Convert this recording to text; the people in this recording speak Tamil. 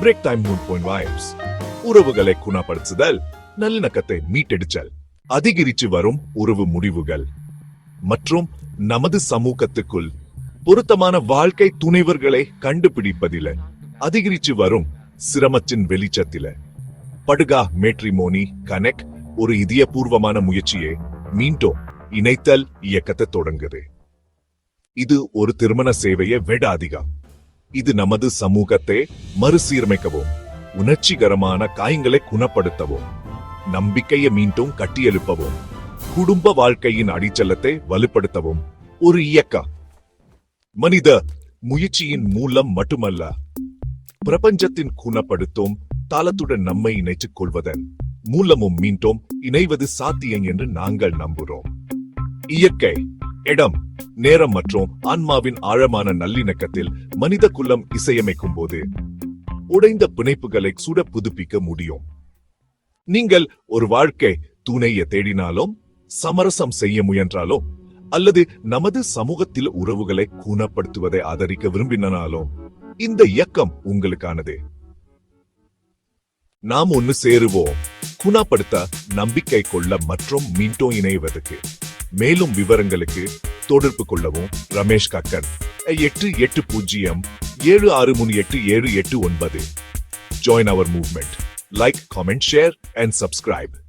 Break time moon point vibes உறவுகளை குணப்படுத்துதல் நல்லிணக்கத்தை மீட்டெடுச்சல் அதிகரித்து வரும் உறவு முடிவுகள். மற்றும் நமது சமூகத்துக்குள் பொருத்தமான வாழ்க்கை துணைவர்களை கண்டுபிடிப்பதில அதிகரித்து வரும் சிரமத்தின் வெளிச்சத்தில. படுகா மேட்ரிமோனி கனெக்ட் ஒரு இதயபூர்வமான முயற்சியை மீண்டும் இணைத்தல் இயக்கத்தை தொடங்குது. இது ஒரு திருமண சேவையை விட அதிகம். இது நமது சமூகத்தை மறுசீரமைக்கவும் உணர்ச்சிகரமான காயங்களை குணப்படுத்தவும் நம்பிக்கையை மீண்டும் கட்டியெழுப்பவும் குடும்ப வாழ்க்கையின் அடிச்சலத்தை வலுப்படுத்தவும். ஒரு இயக்கம். மனித முயற்சியின் மூலம் மட்டுமல்ல பிரபஞ்சத்தின் குணப்படுத்தும் தாளத்துடன் நம்மை இணைத்துக் கொள்வதன் மூலமும் மீண்டும் இணைவது சாத்தியம் என்று நாங்கள் நம்புகிறோம் இயற்கை இடம் நேரம் மற்றும் ஆன்மாவின் ஆழமான நல்லிணக்கத்தில் மனித குலம் இசையமைக்கும் போது உடைந்த பிணைப்புகளை சுட புதுப்பிக்க முடியும். நீங்கள் ஒரு வாழ்க்கை துணைய தேடினாலும் சமரசம் செய்ய முயன்றாலும் அல்லது நமது சமூகத்தில் உறவுகளை குணப்படுத்துவதை ஆதரிக்க விரும்பினாலும் இந்த இயக்கம் உங்களுக்கானது. நாம் ஒன்னு சேருவோம். குணப்படுத்த நம்பிக்கை கொள்ள மற்றும் மீண்டும் இணைவதற்கு. மேலும் விவரங்களுக்கு தொடர்பு கொள்ளவும் ரமேஷ் கக்கர். எட்டு எட்டு பூஜ்ஜியம் ஏழு ஆறு மூணு எட்டு ஏழு எட்டு ஒன்பது. Join our movement like comment share and subscribe